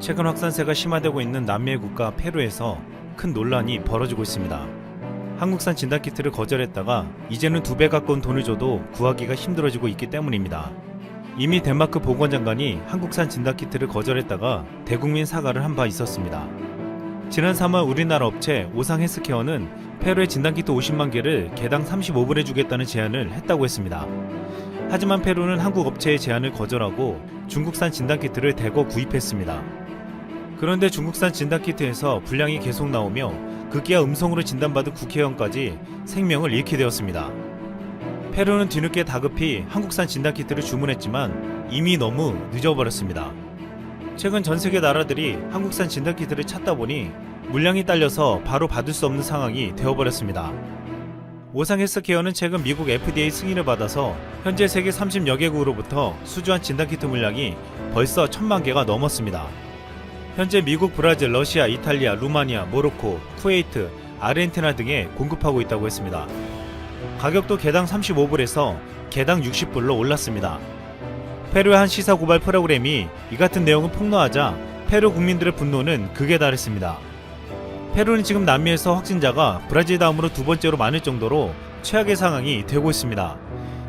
최근 확산세가 심화되고 있는 남미의 국가 페루에서 큰 논란이 벌어지고 있습니다. 한국산 진단키트를 거절했다가 이제는 두 배 가까운 돈을 줘도 구하기가 힘들어지고 있기 때문입니다. 이미 덴마크 보건장관이 한국산 진단키트를 거절했다가 대국민 사과를 한 바 있었습니다. 지난 3월 우리나라 업체 오상 헬스케어는 페루의 진단키트 50만 개를 개당 35불에 주겠다는 제안을 했다고 했습니다. 하지만 페루는 한국 업체의 제안을 거절하고 중국산 진단키트를 대거 구입했습니다. 그런데 중국산 진단키트에서 불량이 계속 나오며 급기야 음성으로 진단받은 국회의원까지 생명을 잃게 되었습니다. 페루는 뒤늦게 다급히 한국산 진단키트를 주문했지만 이미 너무 늦어버렸습니다. 최근 전 세계 나라들이 한국산 진단키트를 찾다 보니 물량이 딸려서 바로 받을 수 없는 상황이 되어버렸습니다. 오상 헬스케어는 최근 미국 FDA 승인을 받아서 현재 세계 30여 개국으로부터 수주한 진단키트 물량이 벌써 천만 개가 넘었습니다. 현재 미국, 브라질, 러시아, 이탈리아, 루마니아, 모로코, 쿠웨이트, 아르헨티나 등에 공급하고 있다고 했습니다. 가격도 개당 35불에서 개당 60불로 올랐습니다. 페루의 한 시사 고발 프로그램이 이 같은 내용을 폭로하자 페루 국민들의 분노는 극에 달했습니다. 페루는 지금 남미에서 확진자가 브라질 다음으로 두 번째로 많을 정도로 최악의 상황이 되고 있습니다.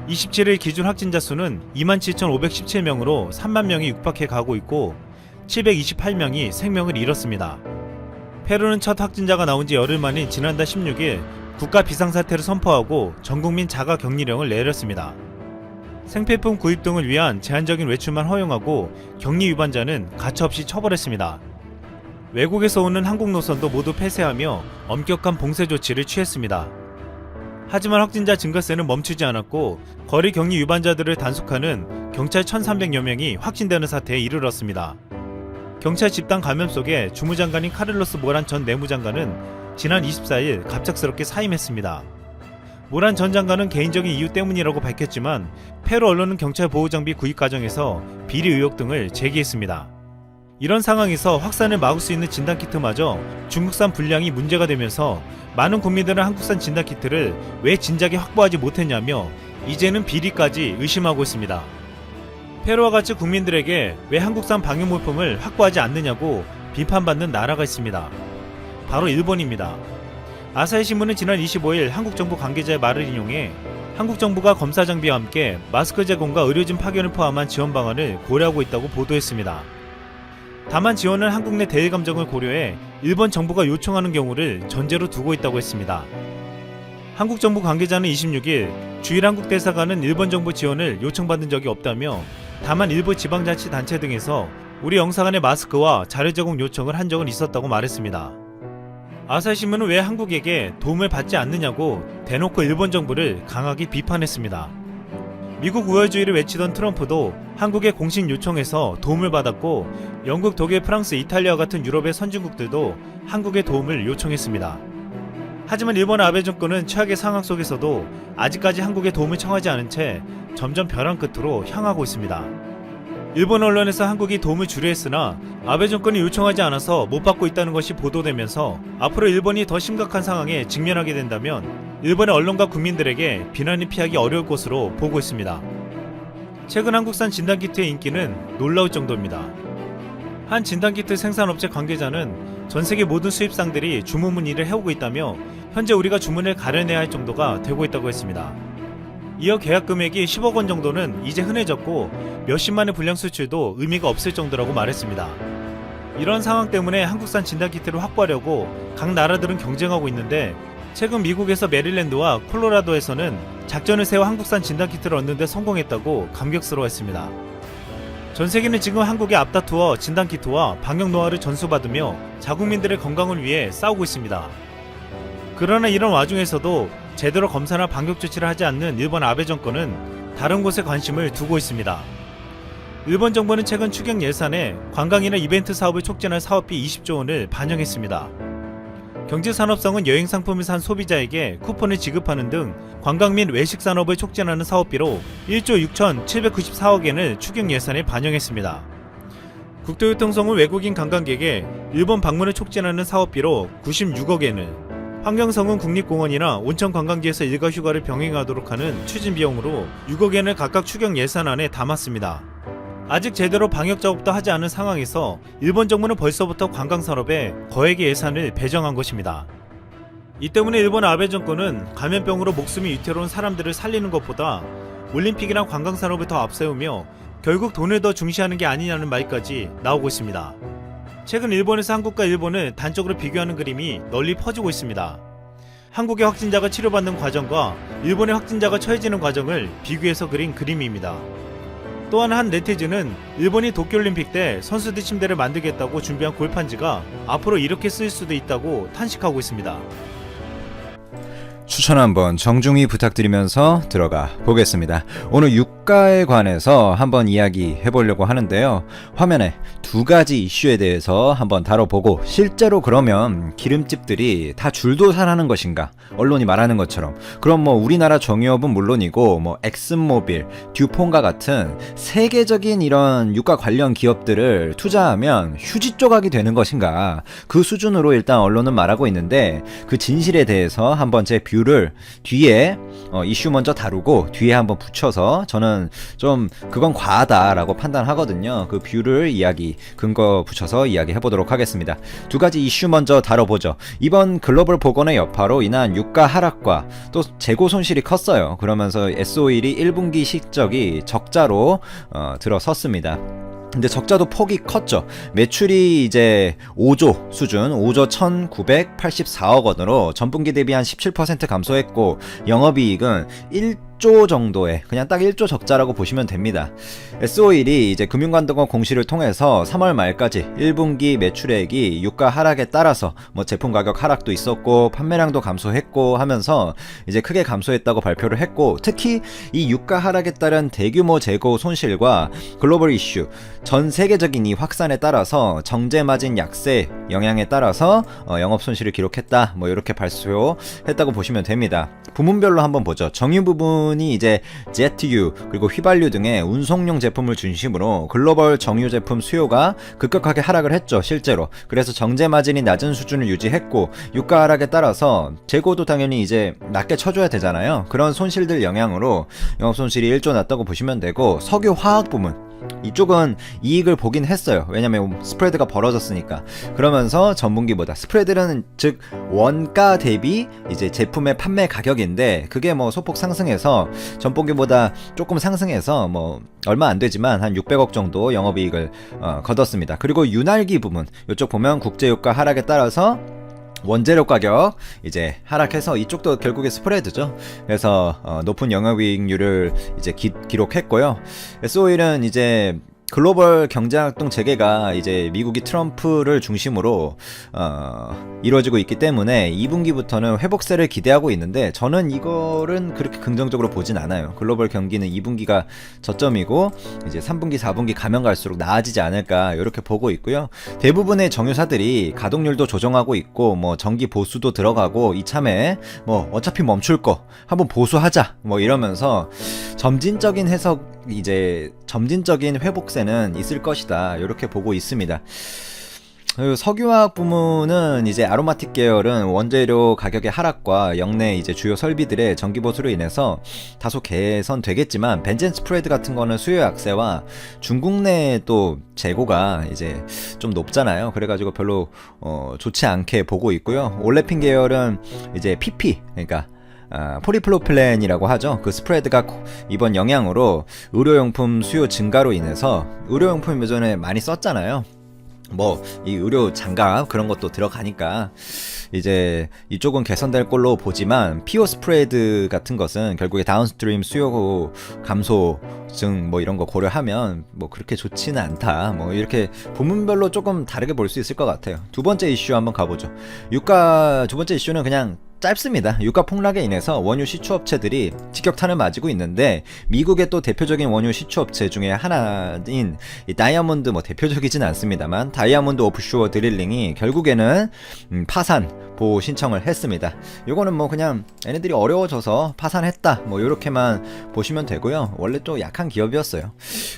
27일 기준 확진자 수는 27,517명으로 3만 명이 육박해 가고 있고 728명이 생명을 잃었습니다. 페루는 첫 확진자가 나온 지 열흘 만인 지난달 16일 국가 비상사태를 선포하고 전국민 자가 격리령을 내렸습니다. 생필품 구입 등을 위한 제한적인 외출만 허용하고 격리 위반자는 가차없이 처벌했습니다. 외국에서 오는 항공 노선도 모두 폐쇄하며 엄격한 봉쇄 조치를 취했습니다. 하지만 확진자 증가세는 멈추지 않았고 거리 격리 위반자들을 단속하는 경찰 1,300여 명이 확진되는 사태에 이르렀습니다. 경찰 집단 감염 속에 주무장관인 카를로스 모란 전 내무장관은 지난 24일 갑작스럽게 사임했습니다. 모란 전 장관은 개인적인 이유 때문이라고 밝혔지만 페루 언론은 경찰 보호 장비 구입 과정에서 비리 의혹 등을 제기했습니다. 이런 상황에서 확산을 막을 수 있는 진단 키트마저 중국산 불량이 문제가 되면서 많은 국민들은 한국산 진단 키트를 왜 진작에 확보하지 못했냐며 이제는 비리까지 의심하고 있습니다. 페루와 같이 국민들에게 왜 한국산 방역 물품을 확보하지 않느냐고 비판받는 나라가 있습니다. 바로 일본입니다. 아사히 신문은 지난 25일 한국 정부 관계자의 말을 인용해 한국 정부가 검사 장비와 함께 마스크 제공과 의료진 파견을 포함한 지원 방안을 고려하고 있다고 보도했습니다. 다만 지원은 한국 내 대일 감정을 고려해 일본 정부가 요청하는 경우를 전제로 두고 있다고 했습니다. 한국 정부 관계자는 26일 주일 한국 대사관은 일본 정부 지원을 요청받은 적이 없다며 다만 일부 지방자치단체 등에서 우리 영사관의 마스크와 자료 제공 요청을 한 적은 있었다고 말했습니다. 아사히신문은 왜 한국에게 도움을 받지 않느냐고 대놓고 일본 정부를 강하게 비판했습니다. 미국 우월주의를 외치던 트럼프도 한국의 공식 요청에서 도움을 받았고 영국, 독일, 프랑스, 이탈리아 같은 유럽의 선진국들도 한국의 도움을 요청했습니다. 하지만 일본 아베 정권은 최악의 상황 속에서도 아직까지 한국의 도움을 청하지 않은 채 점점 벼랑 끝으로 향하고 있습니다. 일본 언론에서 한국이 도움을 주려 했으나 아베 정권이 요청하지 않아서 못 받고 있다는 것이 보도되면서 앞으로 일본이 더 심각한 상황에 직면하게 된다면 일본의 언론과 국민들에게 비난이 피하기 어려울 것으로 보고 있습니다. 최근 한국산 진단키트의 인기는 놀라울 정도입니다. 한 진단키트 생산업체 관계자는 전 세계 모든 수입상들이 주문 문의를 해오고 있다며 현재 우리가 주문을 가려내야 할 정도가 되고 있다고 했습니다. 이어 계약 금액이 10억 원 정도는 이제 흔해졌고 몇십만의 불량 수출도 의미가 없을 정도라고 말했습니다. 이런 상황 때문에 한국산 진단키트를 확보하려고 각 나라들은 경쟁하고 있는데 최근 미국에서 메릴랜드와 콜로라도에서는 작전을 세워 한국산 진단키트를 얻는데 성공했다고 감격스러워했습니다. 전 세계는 지금 한국의 앞다투어 진단키트와 방역 노하우를 전수받으며 자국민들의 건강을 위해 싸우고 있습니다. 그러나 이런 와중에서도 제대로 검사나 방역 조치를 하지 않는 일본 아베 정권은 다른 곳에 관심을 두고 있습니다. 일본 정부는 최근 추경 예산에 관광이나 이벤트 사업을 촉진할 사업비 20조 원을 반영했습니다. 경제산업성은 여행 상품을 산 소비자에게 쿠폰을 지급하는 등 관광 및 외식 산업을 촉진하는 사업비로 1조 6,794억 엔을 추경 예산에 반영했습니다. 국토교통성은 외국인 관광객의 일본 방문을 촉진하는 사업비로 96억 엔을 환경성은 국립공원이나 온천 관광지에서 일가 휴가를 병행하도록 하는 추진 비용으로 6억엔을 각각 추경 예산안에 담았습니다. 아직 제대로 방역 작업도 하지 않은 상황에서 일본 정부는 벌써부터 관광 산업에 거액의 예산을 배정한 것입니다. 이 때문에 일본 아베 정권은 감염병으로 목숨이 위태로운 사람들을 살리는 것보다 올림픽이나 관광 산업을 더 앞세우며 결국 돈을 더 중시하는 게 아니냐는 말까지 나오고 있습니다. 최근 일본에서 한국과 일본을 단적으로 비교하는 그림이 널리 퍼지고 있습니다. 한국의 확진자가 치료받는 과정과 일본의 확진자가 처해지는 과정을 비교해서 그린 그림입니다. 또한 한 네티즌은 일본이 도쿄올림픽 때 선수들 침대를 만들겠다고 준비한 골판지가 앞으로 이렇게 쓰일 수도 있다고 탄식하고 있습니다. 추천 한번 정중히 부탁드리면서 들어가 보겠습니다. 오늘 유가에 관해서 한번 이야기 해보려고 하는데요. 화면에 두 가지 이슈에 대해서 한번 다뤄보고 실제로 그러면 기름집들이 다 줄도산하는 것인가? 언론이 말하는 것처럼 그럼 뭐 우리나라 정유업은 물론이고 뭐 엑슨모빌, 듀폰과 같은 세계적인 이런 유가 관련 기업들을 투자하면 휴지 조각이 되는 것인가? 그 수준으로 일단 언론은 말하고 있는데 그 진실에 대해서 한번 제 뷰를 뒤에 어, 이슈 먼저 다루고 뒤에 한번 붙여서 저는 좀 그건 과하다라고 판단하거든요. 그 뷰를 이야기 근거 붙여서 이야기 해 보도록 하겠습니다. 두 가지 이슈 먼저 다뤄보죠. 이번 글로벌 보건의 여파로 인한 유가 하락과 또 재고 손실이 컸어요. 그러면서 S51이 1분기 실적이 적자로 어, 들어섰습니다. 근데 적자도 폭이 컸죠. 매출이 이제 5조 수준, 5조 1,984억 원으로 전분기 대비 한 17% 감소했고 영업이익은 1 조 정도의 그냥 딱 1조 적자라고 보시면 됩니다. S51이 이제 금융감독원 공시를 통해서 3월 말까지 1분기 매출액이 유가 하락에 따라서 뭐 제품 가격 하락도 있었고 판매량도 감소했고 하면서 이제 크게 감소했다고 발표를 했고 특히 이 유가 하락에 따른 대규모 재고 손실과 글로벌 이슈 전 세계적인 이 확산에 따라서 정제 마진 약세 영향에 따라서 어, 영업 손실을 기록했다 뭐 이렇게 발표했다고 보시면 됩니다. 부문별로 한번 보죠. 정유 부분이 이제 ZU 그리고 휘발유 등의 운송용 제품을 중심으로 글로벌 정유 제품 수요가 급격하게 하락을 했죠. 실제로 그래서 정제 마진이 낮은 수준을 유지했고 유가 하락에 따라서 재고도 당연히 이제 낮게 쳐줘야 되잖아요. 그런 손실들 영향으로 영업 손실이 1조 났다고 보시면 되고 석유 화학 부문 이쪽은 이익을 보긴 했어요. 왜냐면 스프레드가 벌어졌으니까. 그러면서 전분기보다 스프레드는 즉 원가 대비 이제 제품의 판매 가격인데 그게 뭐 소폭 상승해서 전분기보다 조금 상승해서 뭐 얼마 안 되지만 한 600억 정도 영업이익을 어, 거뒀습니다. 그리고 윤활기 부분 이쪽 보면 국제유가 하락에 따라서 원재료 가격 이제 하락해서 이쪽도 결국에 스프레드죠. 그래서 어, 높은 영업이익률을 이제 기, 기록했고요. S51은 이제 글로벌 경제활동 재개가 이제 미국이 트럼프를 중심으로 어, 이루어지고 있기 때문에 2분기부터는 회복세를 기대하고 있는데 저는 이거는 그렇게 긍정적으로 보진 않아요. 글로벌 경기는 2분기가 저점이고 이제 3분기, 4분기 가면 갈수록 나아지지 않을까 이렇게 보고 있고요. 대부분의 정유사들이 가동률도 조정하고 있고 뭐 전기 보수도 들어가고 이참에 뭐 어차피 멈출 거 한번 보수하자 뭐 이러면서 점진적인 해석 이제 점진적인 회복세는 있을 것이다 이렇게 보고 있습니다. 그리고 석유화학 부문은 이제 아로마틱 계열은 원재료 가격의 하락과 역내 이제 주요 설비들의 전기 보수로 인해서 다소 개선되겠지만 벤젠 스프레드 같은 거는 수요 약세와 중국 내 또 재고가 이제 좀 높잖아요. 그래가지고 별로 어, 좋지 않게 보고 있고요. 올레핀 계열은 이제 PP 그러니까 아, 포리플로플렌이라고 하죠. 그 스프레드가 코- 이번 영향으로 의료용품 수요 증가로 인해서 의료용품 예전에 많이 썼잖아요. 뭐 이 의료 장갑 그런 것도 들어가니까 이제 이쪽은 개선될 걸로 보지만 피오 스프레드 같은 것은 결국에 다운스트림 수요 감소 증 뭐 이런 거 고려하면 뭐 그렇게 좋지는 않다. 뭐 이렇게 부문별로 조금 다르게 볼 수 있을 것 같아요. 두 번째 이슈 한번 가보죠. 유가 두 번째 이슈는 그냥 짧습니다. 유가 폭락에 인해서 원유 시추업체들이 직격탄을 맞고 있는데 미국의 또 대표적인 원유 시추업체 중에 하나인 이 다이아몬드 뭐 대표적이진 않습니다만 다이아몬드 오프쇼어 드릴링이 결국에는 음, 파산 보호 신청을 했습니다. 요거는 뭐 그냥 얘네들이 어려워져서 파산했다 뭐 이렇게만 보시면 되고요. 원래 또 약한 기업이었어요.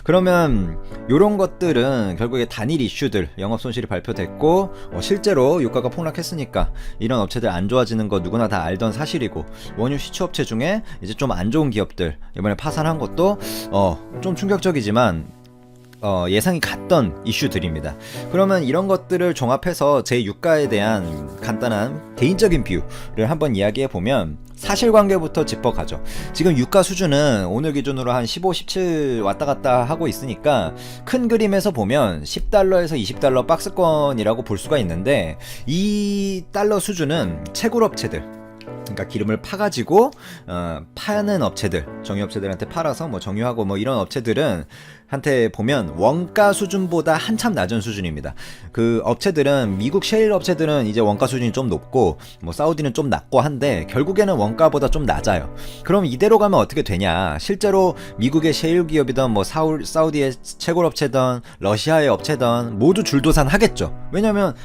그러면 요런 것들은 결국에 단일 이슈들 영업 손실이 발표됐고 어, 실제로 유가가 폭락했으니까 이런 업체들 안 좋아지는 거 누구 나 다 알던 사실이고 원유 시추업체 중에 이제 좀 안 좋은 기업들 이번에 파산한 것도 어 좀 충격적이지만 어, 예상이 갔던 이슈들입니다. 그러면 이런 것들을 종합해서 제 유가에 대한 간단한 개인적인 뷰를 한번 이야기해 보면 사실관계부터 짚어가죠. 지금 유가 수준은 오늘 기준으로 한 15, 17 왔다 갔다 하고 있으니까 큰 그림에서 보면 10달러에서 20달러 박스권이라고 볼 수가 있는데 이 달러 수준은 채굴업체들 그러니까 기름을 파가지고 어, 파는 업체들 정유업체들한테 팔아서 뭐 정유하고 뭐 이런 업체들은 한테 보면 원가 수준보다 한참 낮은 수준입니다. 그 업체들은 미국 셰일 업체들은 이제 원가 수준이 좀 높고 뭐 사우디는 좀 낮고 한데 결국에는 원가보다 좀 낮아요. 그럼 이대로 가면 어떻게 되냐? 실제로 미국의 셰일 기업이든 뭐 사울, 사우디의 채굴 업체든 러시아의 업체든 모두 줄도산 하겠죠. 왜냐면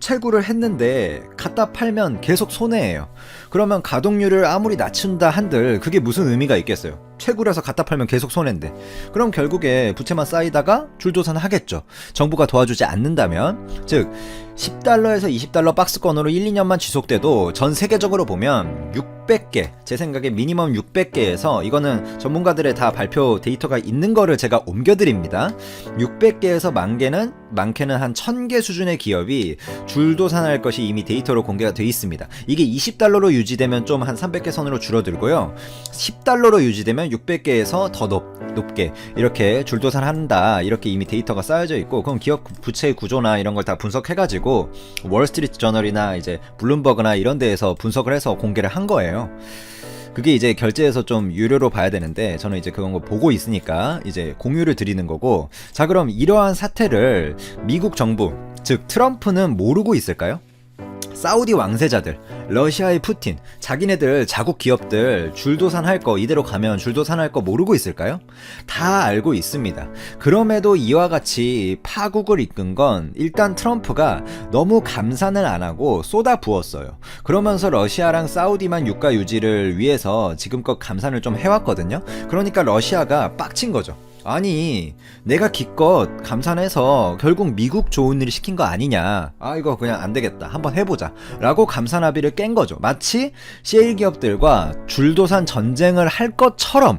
채굴을 했는데 갖다 팔면 계속 손해예요. 그러면 가동률을 아무리 낮춘다 한들 그게 무슨 의미가 있겠어요? 채굴해서 갖다 팔면 계속 손해인데. 그럼 결국에 부채만 쌓이다가 줄도산 하겠죠. 정부가 도와주지 않는다면. 즉, 10달러에서 20달러 박스권으로 1, 2년만 지속돼도 전 세계적으로 보면 600개, 제 생각에 미니멈 600개에서 이거는 전문가들의 다 발표 데이터가 있는 거를 제가 옮겨드립니다. 600개에서 만 개는, 많게는 한 1000개 수준의 기업이 줄도산할 것이 이미 데이터로 공개가 돼 있습니다. 이게 20달러로 유지되면 좀 한 300개 선으로 줄어들고요. 10달러로 유지되면 600개에서 더 높, 높게 이렇게 줄도산한다. 이렇게 이미 데이터가 쌓여져 있고 그럼 기업 부채 구조나 이런 걸 다 분석해 가지고 월스트리트 저널이나 이제 블룸버그나 이런 데에서 분석을 해서 공개를 한 거예요. 그게 이제 결제해서 좀 유료로 봐야 되는데 저는 이제 그런 거 보고 있으니까 이제 공유를 드리는 거고 자 그럼 이러한 사태를 미국 정부 즉 트럼프는 모르고 있을까요? 사우디 왕세자들, 러시아의 푸틴, 자기네들 자국 기업들 줄도산 할 거 이대로 가면 줄도산 할 거 모르고 있을까요? 다 알고 있습니다. 그럼에도 이와 같이 파국을 이끈 건 일단 트럼프가 너무 감산을 안 하고 쏟아 부었어요. 그러면서 러시아랑 사우디만 유가 유지를 위해서 지금껏 감산을 좀 해왔거든요. 그러니까 러시아가 빡친 거죠. 아니 내가 기껏 감산해서 결국 미국 좋은 일 시킨 거 아니냐. 아 이거 그냥 안 되겠다. 한번 해보자. 라고 감산 합의를 깬 거죠. 마치 셰일 기업들과 줄도산 전쟁을 할 것처럼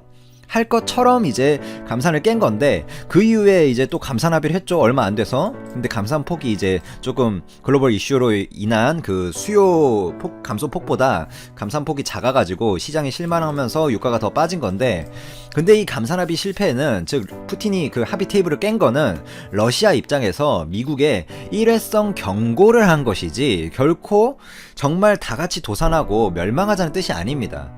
할 것처럼 이제 감산을 깬 건데 그 이후에 이제 또 감산 합의를 했죠 얼마 안 돼서 근데 감산 폭이 이제 조금 글로벌 이슈로 인한 그 수요 폭 감소 폭보다 감산 폭이 작아가지고 시장이 실망하면서 유가가 더 빠진 건데 근데 이 감산 합의 실패는 즉 푸틴이 그 합의 테이블을 깬 거는 러시아 입장에서 미국에 일회성 경고를 한 것이지 결코 정말 다 같이 도산하고 멸망하자는 뜻이 아닙니다.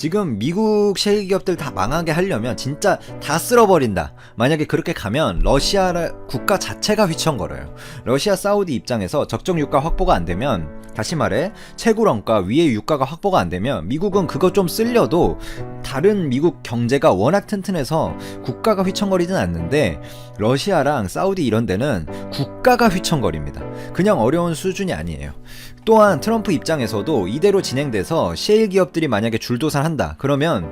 지금 미국 셰일 기업들 다 망하게 하려면 진짜 다 쓸어버린다. 만약에 그렇게 가면 러시아 국가 자체가 휘청거려요. 러시아 사우디 입장에서 적정 유가 확보가 안 되면 다시 말해 채굴원가 위에 유가가 확보가 안 되면 미국은 그거 좀 쓸려도 다른 미국 경제가 워낙 튼튼해서 국가가 휘청거리진 않는데 러시아랑 사우디 이런 데는 국가가 휘청거립니다. 그냥 어려운 수준이 아니에요. 또한 트럼프 입장에서도 이대로 진행돼서 셰일 기업들이 만약에 줄도산 한다 그러면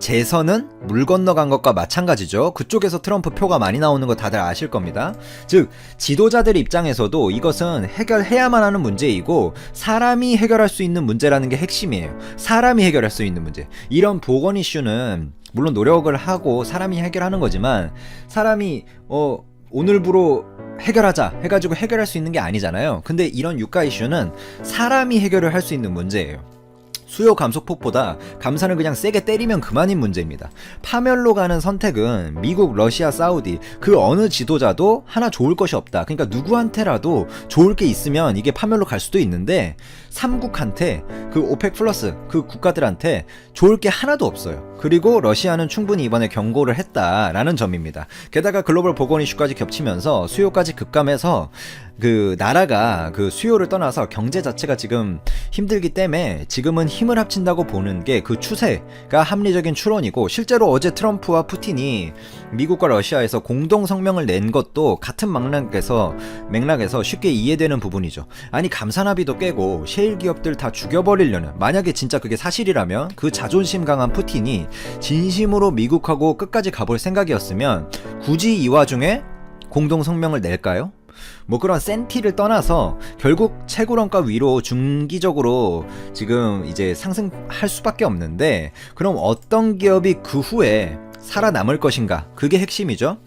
재선은 물 건너간 것과 마찬가지죠. 그쪽에서 트럼프 표가 많이 나오는 거 다들 아실 겁니다. 즉, 지도자들 입장에서도 이것은 해결해야만 하는 문제이고, 사람이 해결할 수 있는 문제라는 게 핵심이에요. 사람이 해결할 수 있는 문제. 이런 보건 이슈는 물론 노력을 하고 사람이 해결하는 거지만, 사람이, 어, 오늘부로 해결하자 해가지고 해결할 수 있는 게 아니잖아요. 근데 이런 유가 이슈는 사람이 해결을 할 수 있는 문제예요. 수요 감소폭보다 감산을 그냥 세게 때리면 그만인 문제입니다. 파멸로 가는 선택은 미국, 러시아, 사우디 그 어느 지도자도 하나 좋을 것이 없다. 그러니까 누구한테라도 좋을 게 있으면 이게 파멸로 갈 수도 있는데 삼국한테 그 오펙 플러스 그 국가들한테 좋을 게 하나도 없어요. 그리고 러시아는 충분히 이번에 경고를 했다라는 점입니다. 게다가 글로벌 보건 이슈까지 겹치면서 수요까지 급감해서 그 나라가 그 수요를 떠나서 경제 자체가 지금 힘들기 때문에 지금은 힘을 합친다고 보는 게 그 추세가 합리적인 추론이고 실제로 어제 트럼프와 푸틴이 미국과 러시아에서 공동 성명을 낸 것도 같은 맥락에서 맥락에서 쉽게 이해되는 부분이죠. 아니 감산 합의도 깨고 셰일 기업들 다 죽여버리려는 만약에 진짜 그게 사실이라면 그 자존심 강한 푸틴이 진심으로 미국하고 끝까지 가볼 생각이었으면 굳이 이 와중에 공동 성명을 낼까요? 뭐 그런 센티를 떠나서 결국 채굴원가 위로 중기적으로 지금 이제 상승할 수밖에 없는데 그럼 어떤 기업이 그 후에 살아남을 것인가 그게 핵심이죠.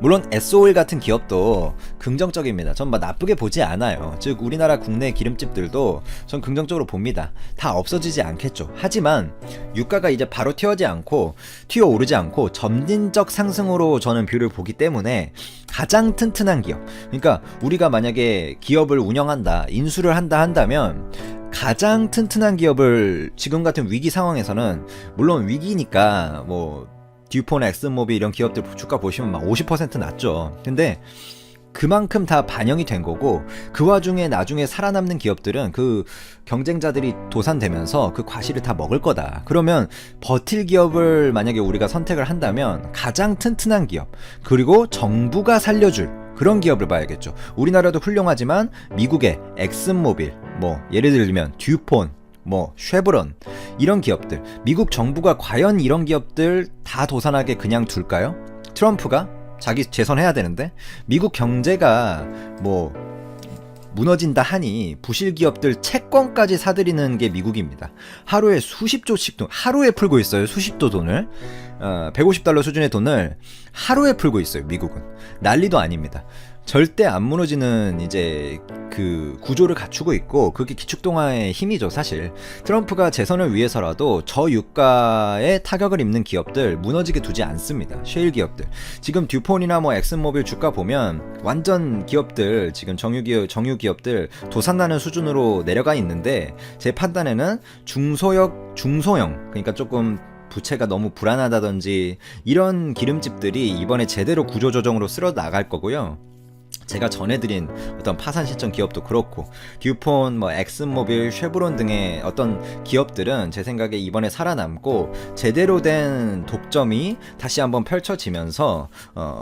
물론 SOL 같은 기업도 긍정적입니다. 전뭐 나쁘게 보지 않아요. 즉 우리나라 국내 기름집들도 전 긍정적으로 봅니다. 다 없어지지 않겠죠. 하지만 유가가 이제 바로 튀어지 않고 튀어 오르지 않고 점진적 상승으로 저는 뷰를 보기 때문에 가장 튼튼한 기업. 그러니까 우리가 만약에 기업을 운영한다, 인수를 한다 한다면 가장 튼튼한 기업을 지금 같은 위기 상황에서는 물론 위기니까 뭐 듀폰, 엑슨모빌 이런 기업들 주가 보시면 막 50% 낮죠. 근데 그만큼 다 반영이 된 거고 그 와중에 나중에 살아남는 기업들은 그 경쟁자들이 도산되면서 그 과실을 다 먹을 거다. 그러면 버틸 기업을 만약에 우리가 선택을 한다면 가장 튼튼한 기업 그리고 정부가 살려줄 그런 기업을 봐야겠죠. 우리나라도 훌륭하지만 미국의 엑슨모빌 뭐 예를 들면 듀폰 뭐 쉐브론 이런 기업들 미국 정부가 과연 이런 기업들 다 도산하게 그냥 둘까요? 트럼프가 자기 재선해야 되는데 미국 경제가 뭐 무너진다 하니 부실 기업들 채권까지 사들이는 게 미국입니다. 하루에 수십 조씩 돈, 하루에 풀고 있어요. 수십 조 돈을. 어, 150달러 수준의 돈을 하루에 풀고 있어요. 미국은. 난리도 아닙니다. 절대 안 무너지는 이제 그 구조를 갖추고 있고 그게 기축동화의 힘이죠 사실. 트럼프가 재선을 위해서라도 저유가에 타격을 입는 기업들 무너지게 두지 않습니다. 셰일 기업들. 지금 듀폰이나 뭐 엑슨모빌 주가 보면 완전 기업들 지금 정유 정유 기업들 도산나는 수준으로 내려가 있는데 제 판단에는 중소형 중소형 그러니까 조금 부채가 너무 불안하다든지 이런 기름집들이 이번에 제대로 구조조정으로 쓸어 나갈 거고요. 제가 전해드린 어떤 파산 신청 기업도 그렇고 듀폰, 뭐 엑슨모빌, 쉐브론 등의 어떤 기업들은 제 생각에 이번에 살아남고 제대로 된 독점이 다시 한번 펼쳐지면서 어,